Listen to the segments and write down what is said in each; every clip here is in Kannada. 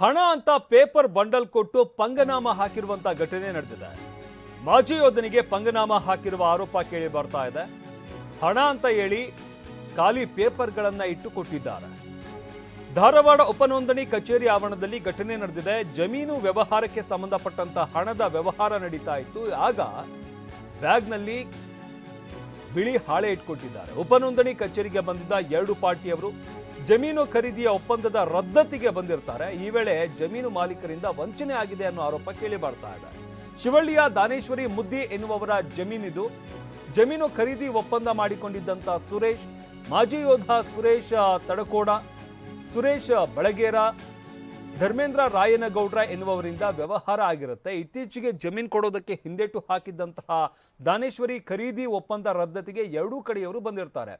ಹಣ ಅಂತ ಪೇಪರ್ ಬಂಡಲ್ ಕೊಟ್ಟು ಪಂಗನಾಮ ಹಾಕಿರುವಂತ ಘಟನೆ ನಡೆದಿದೆ. ಮಾಜಿ ಯೋಧನಿಗೆ ಪಂಗನಾಮ ಹಾಕಿರುವ ಆರೋಪ ಕೇಳಿ ಬರ್ತಾ ಇದೆ. ಹಣ ಅಂತ ಹೇಳಿ ಖಾಲಿ ಪೇಪರ್ಗಳನ್ನ ಇಟ್ಟು ಕೊಟ್ಟಿದ್ದಾರೆ ಧಾರವಾಡ ಉಪನೋಂದಣಿ ಕಚೇರಿ ಆವರಣದಲ್ಲಿ ಘಟನೆ ನಡೆದಿದೆ. ಜಮೀನು ವ್ಯವಹಾರಕ್ಕೆ ಸಂಬಂಧಪಟ್ಟಂತ ಹಣದ ವ್ಯವಹಾರ ನಡೀತಾ ಇತ್ತು. ಆಗ ಬ್ಯಾಗ್ನಲ್ಲಿ ಬಿಳಿ ಹಾಳೆ ಇಟ್ಕೊಟ್ಟಿದ್ದಾರೆ. ಉಪನೋಂದಣಿ ಕಚೇರಿಗೆ ಬಂದಿದ್ದ ಎರಡು ಪಾರ್ಟಿಯವರು ಜಮೀನು ಖರೀದಿಯ ಒಪ್ಪಂದದ ರದ್ದತಿಗೆ ಬಂದಿರ್ತಾರೆ. ಈ ವೇಳೆ ಜಮೀನು ಮಾಲೀಕರಿಂದ ವಂಚನೆ ಆಗಿದೆ ಅನ್ನೋ ಆರೋಪ ಕೇಳಿ ಬರ್ತಾ ಇದೆ. ಶಿವಳ್ಳಿಯ ದಾನೇಶ್ವರಿ ಮುದ್ದಿ ಎನ್ನುವವರ ಜಮೀನಿದು ಜಮೀನು ಖರೀದಿ ಒಪ್ಪಂದ ಮಾಡಿಕೊಂಡಿದ್ದಂತ ಸುರೇಶ್, ಮಾಜಿ ಯೋಧ ಸುರೇಶ್ ತಡಕೋಡ ಸುರೇಶ್ ಬಳಗೇರ ಧರ್ಮೇಂದ್ರ ರಾಯನಗೌಡ್ರ ಎನ್ನುವವರಿಂದ ವ್ಯವಹಾರ ಆಗಿರುತ್ತೆ. ಇತ್ತೀಚೆಗೆ ಜಮೀನು ಕೊಡೋದಕ್ಕೆ ಹಿಂದೇಟು ಹಾಕಿದ್ದಂತಹ ದಾನೇಶ್ವರಿ ಖರೀದಿ ಒಪ್ಪಂದ ರದ್ದತಿಗೆ ಎರಡೂ ಕಡೆಯವರು ಬಂದಿರ್ತಾರೆ.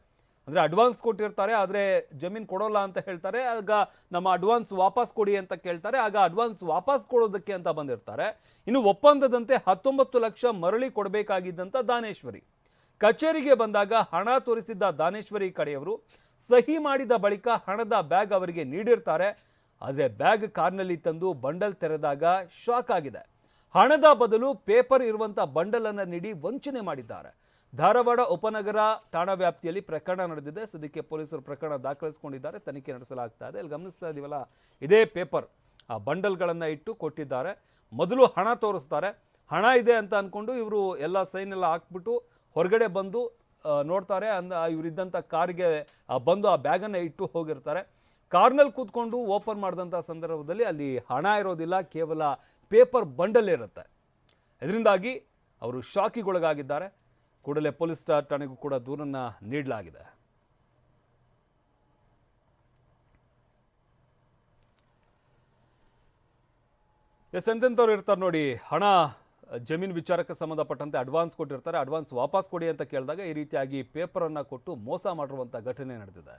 ಅಂದರೆ ಅಡ್ವಾನ್ಸ್ ಕೊಟ್ಟಿರ್ತಾರೆ, ಆದರೆ ಜಮೀನು ಕೊಡೋಲ್ಲ ಅಂತ ಹೇಳ್ತಾರೆ. ಆಗ ನಮ್ಮ ಅಡ್ವಾನ್ಸ್ ವಾಪಸ್ ಕೊಡಿ ಅಂತ ಕೇಳ್ತಾರೆ. ಆಗ ಅಡ್ವಾನ್ಸ್ ವಾಪಸ್ ಕೊಡೋದಕ್ಕೆ ಅಂತ ಬಂದಿರ್ತಾರೆ. ಇನ್ನು ಒಪ್ಪಂದದಂತೆ ಹತ್ತೊಂಬತ್ತು ಲಕ್ಷ ಮರಳಿ ಕೊಡಬೇಕಾಗಿದ್ದಂಥ ದಾನೇಶ್ವರಿ. ಕಚೇರಿಗೆ ಬಂದಾಗ ಹಣ ತೋರಿಸಿದ್ದ ದಾನೇಶ್ವರಿ ಕಡೆಯವರು, ಸಹಿ ಮಾಡಿದ ಬಳಿಕ ಹಣದ ಬ್ಯಾಗ್ ಅವರಿಗೆ ನೀಡಿರ್ತಾರೆ. ಆದರೆ ಬ್ಯಾಗ್ ಕಾರ್ನಲ್ಲಿ ತಂದು ಬಂಡಲ್ ತೆರೆದಾಗ ಶಾಕ್ ಆಗಿದೆ. ಹಣದ ಬದಲು ಪೇಪರ್ ಇರುವಂಥ ಬಂಡಲನ್ನು ನೀಡಿ ವಂಚನೆ ಮಾಡಿದ್ದಾರೆ. ಧಾರವಾಡ ಉಪನಗರ ಠಾಣಾ ವ್ಯಾಪ್ತಿಯಲ್ಲಿ ಪ್ರಕರಣ ನಡೆದಿದೆ. ಸದ್ಯಕ್ಕೆ ಪೊಲೀಸರು ಪ್ರಕರಣ ದಾಖಲಿಸಿಕೊಂಡಿದ್ದಾರೆ. ತನಿಖೆ ನಡೆಸಲಾಗ್ತಾ ಇದೆ. ಇಲ್ಲಿ ಗಮನಿಸ್ತಾ ಇದೀವಲ್ಲ, ಇದೇ ಪೇಪರ್. ಆ ಬಂಡಲ್ಗಳನ್ನು ಇಟ್ಟು ಕೊಟ್ಟಿದ್ದಾರೆ. ಮೊದಲು ಹಣ ತೋರಿಸ್ತಾರೆ. ಹಣ ಇದೆ ಅಂತ ಅಂದ್ಕೊಂಡು ಇವರು ಎಲ್ಲ ಸೈನ್ ಎಲ್ಲ ಹಾಕ್ಬಿಟ್ಟು ಹೊರಗಡೆ ಬಂದು ನೋಡ್ತಾರೆ. ಅಂದ ಇವರಿದ್ದಂಥ ಕಾರಿಗೆ ಬಂದು ಆ ಬ್ಯಾಗನ್ನು ಇಟ್ಟು ಹೋಗಿರ್ತಾರೆ. ಕಾರ್ನಲ್ಲಿ ಕೂತ್ಕೊಂಡು ಓಪನ್ ಮಾಡಿದಂಥ ಸಂದರ್ಭದಲ್ಲಿ ಅಲ್ಲಿ ಹಣ ಇರೋದಿಲ್ಲ, ಕೇವಲ ಪೇಪರ್ ಬಂಡಲ್ ಇರುತ್ತೆ. ಇದರಿಂದಾಗಿ ಅವರು ಶಾಕಿಗೊಳಗಾಗಿದ್ದಾರೆ ಕೂಡಲೇ ಪೊಲೀಸ್ ಠಾಣೆಗೂ ಕೂಡ ದೂರನ್ನು ನೀಡಲಾಗಿದೆ. ಎಸ್, ಎಂತೆಂಥವ್ರು ಇರ್ತಾರೆ ನೋಡಿ, ಹಣ, ಜಮೀನು ವಿಚಾರಕ್ಕೆ ಸಂಬಂಧಪಟ್ಟಂತೆ ಅಡ್ವಾನ್ಸ್ ಕೊಟ್ಟಿರ್ತಾರೆ. ಅಡ್ವಾನ್ಸ್ ವಾಪಸ್ ಕೊಡಿ ಅಂತ ಕೇಳಿದಾಗ ಈ ರೀತಿಯಾಗಿ ಪೇಪರನ್ನು ಕೊಟ್ಟು ಮೋಸ ಮಾಡಿರುವಂಥ ಘಟನೆ ನಡೆದಿದೆ.